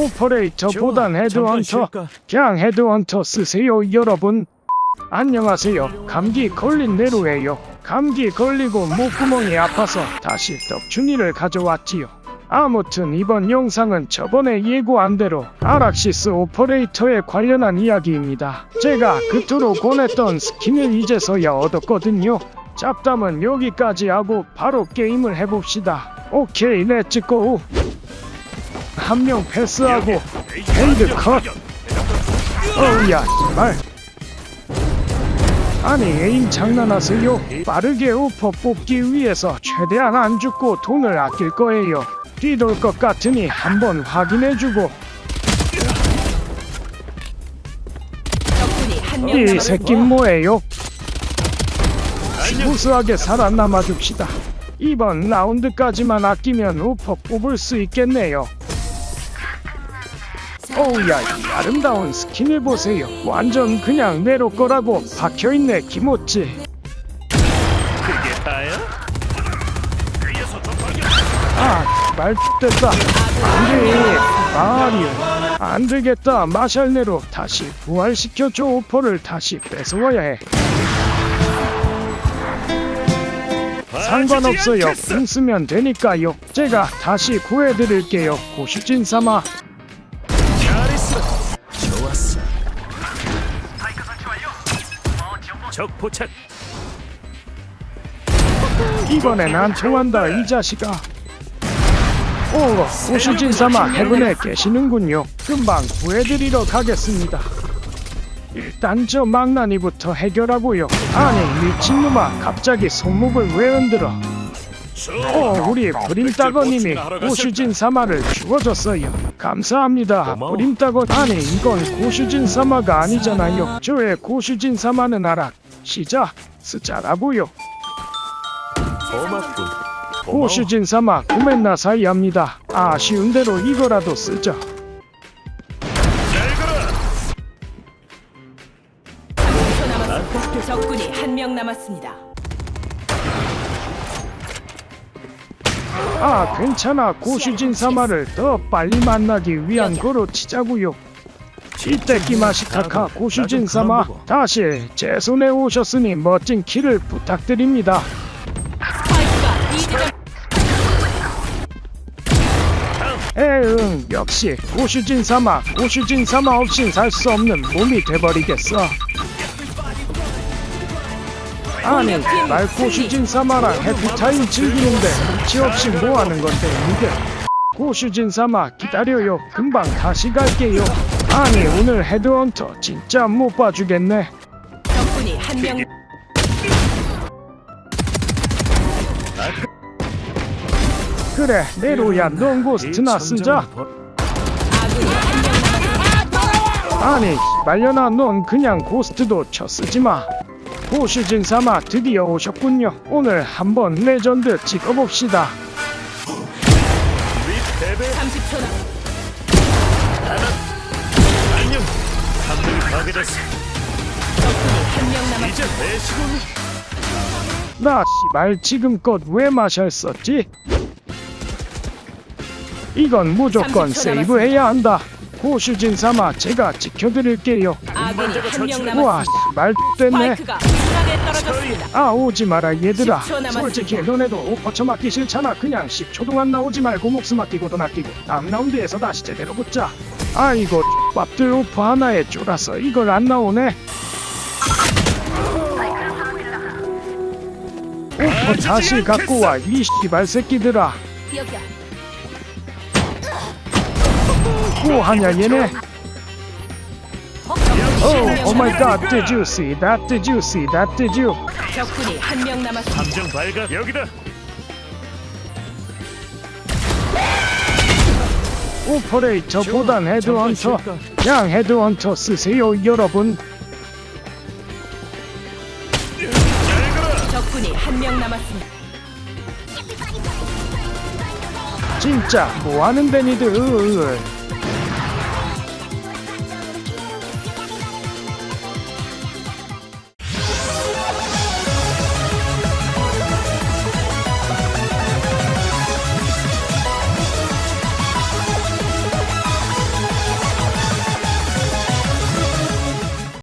오퍼레이터보단 헤드헌터? 그냥 헤드헌터 쓰세요 여러분. 안녕하세요. 감기 걸린 네로예요. 감기 걸리고 목구멍이 아파서 다시 떡준이를 가져왔지요. 아무튼 이번 영상은 저번에 예고한 대로 아락시스 오퍼레이터에 관련한 이야기입니다. 제가 그토록 권했던 스킨을 이제서야 얻었거든요. 잡담은 여기까지 하고 바로 게임을 해봅시다. 오케이 렛츠고 한 명 패스하고 헤이드 컷. 어우야 말 아니 에임 장난하세요? 빠르게 오퍼 뽑기 위해서 최대한 안 죽고 돈을 아낄 거예요. 뒤돌 것 같으니 한번 확인해주고. 이. 새끼 뭐예요? 무수하게 살아남아 줍시다. 이번 라운드까지만 아끼면 오퍼 뽑을 수 있겠네요 어우야 이 아름다운 스킨을 보세요 완전 그냥 내로 거라고 박혀있네 김오찌 그게 다야? 아, 말 됐다. 안돼, 말이 안 되겠다. 마샬네로 다시 부활시켜줘. 오퍼를 다시 뺏어와야 해. 상관없어요. 공 쓰면 되니까요. 제가 다시 구해드릴게요. 고슈진 삼아. 적 포착. 이번엔 안 통한다. 이 자식아. 오, 고슈진 삼아 해븐에 계시는군요. 금방 구해드리러 가겠습니다. 일단 저 망나니부터 해결하고요. 아니 미친놈아 갑자기 손목을 왜 흔들어? 어, 우리 브림따거님이 고슈진 사마를 주워줬어요. 감사합니다. 고마워. 브림따거 아니 이건 고슈진 사마가 아니잖아요. 저의 고슈진 사마는 알아. 시작 쓰자라고요. 고맙군. 고슈진 사마 구맨나 사이 합니다. 아쉬운 대로 이거라도. 초 남았습니다. 적군이 한 명 남았습니다. 아 괜찮아 고슈진 사마를 더 빨리 만나기 위한 거로 치자고요. 이때끼 마시타카 고슈진 사마 다시 제 손에 오셨으니 멋진 키를 부탁드립니다. 스파이크가 이 지점 에응 역시 고슈진 사마 고슈진 사마 없인 살 수 없는 몸이 돼버리겠어. 아니 말 고슈진 사마랑 해피타임 즐기는데 눈치 없이 뭐 하는 건데 이게 고슈진 사마 기다려요 금방 다시 갈게요 아니 오늘 헤드헌터 진짜 못 봐주겠네. 적군이 한 명. 그래 네로야 넌 고스트나 쓰자. 아군이 한명 남았습니다. 아니 말려나 넌 그냥 고스트도 쳐 쓰지 마. 고슈진 사마 드디어 오셨군요. 오늘 한번 레전드 찍어봅시다. 우리 패배 30초 남 안녕. 한물 파괴됐어. 적군이 한명 남았습니다. 이제 내 시간. 나 씨발 지금껏 왜 마샬 썼지? 이건 무조건 30초 세이브해야 한다 고슈진 사마 제가 지켜드릴게요 아군이 한 명 우와 남았습니다. 씨발 됐네 스파이크가 중앙에 떨어졌습니다. 아 오지 마라 얘들아 10초 남았습니다. 솔직히 너네도 오퍼쳐 맞기 싫잖아 그냥 10초 동안 나오지 말고 목숨 아끼고 돈 아끼고 다음 라운드에서 다시 제대로 붙자 아이고 밥들 오퍼 하나에 쫄아서 이걸 안 나오네 오퍼 다시 갖고 와이 씨발 새끼들아 여기야. 뭐하냐 얘네 Oh, oh my god, did you see that? Did you see that? Did you? 적군이 한 명 남았습니다. 감정 발각 여기다. 오퍼레이터보단 헤드헌터? 그냥 헤드헌터 쓰세요 여러분 적군이 한 명 남았습니다. 진짜 뭐하는 데 니들